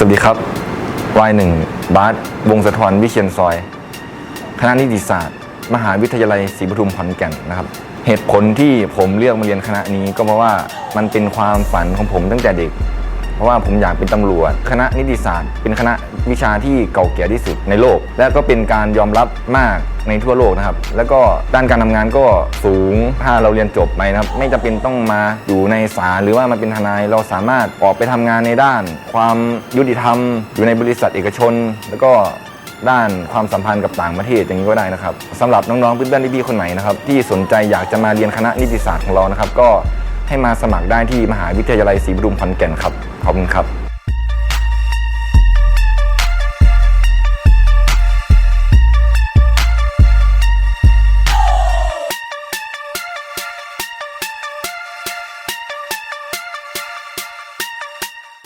สวัสดีครับวายหนึ่งบาสวงสะทรวิเชียนซอย คณะนิติศาสตร์ มหาวิทยาลัยศรีปทุมขอนแก่นนะครับ เหตุผลที่ผมเลือกมาเรียนคณะนี้ก็เพราะว่ามันเป็นความฝันของผมตั้งแต่เด็ก เพราะว่าผมอยากเป็นตำรวจ คณะนิติศาสตร์ เป็นคณะวิชาที่เก่าแก่ที่สุดในโลก และก็เป็นการยอมรับมากในทั่วโลกนะครับ แล้วก็ด้านการทำงานก็สูง ถ้าเราเรียนจบไปนะครับ ไม่จำเป็นต้องมาอยู่ในศาลหรือว่ามาเป็นทนาย เราสามารถออกไปทำงานในด้าน ความยุติธรรม อยู่ในบริษัทเอกชน แล้วก็ด้านความสัมพันธ์กับต่างประเทศอย่างนี้ก็ได้นะครับสำหรับน้องๆเพื่อนๆพี่ๆคนไหนนะครับที่สนใจอยากจะมาเรียนคณะนิติศาสตร์ของเรานะครับ ก็ ให้มาสมัครได้ที่มหาวิทยาลัยศรีปทุมขอนแก่นครับขอบคุณครับ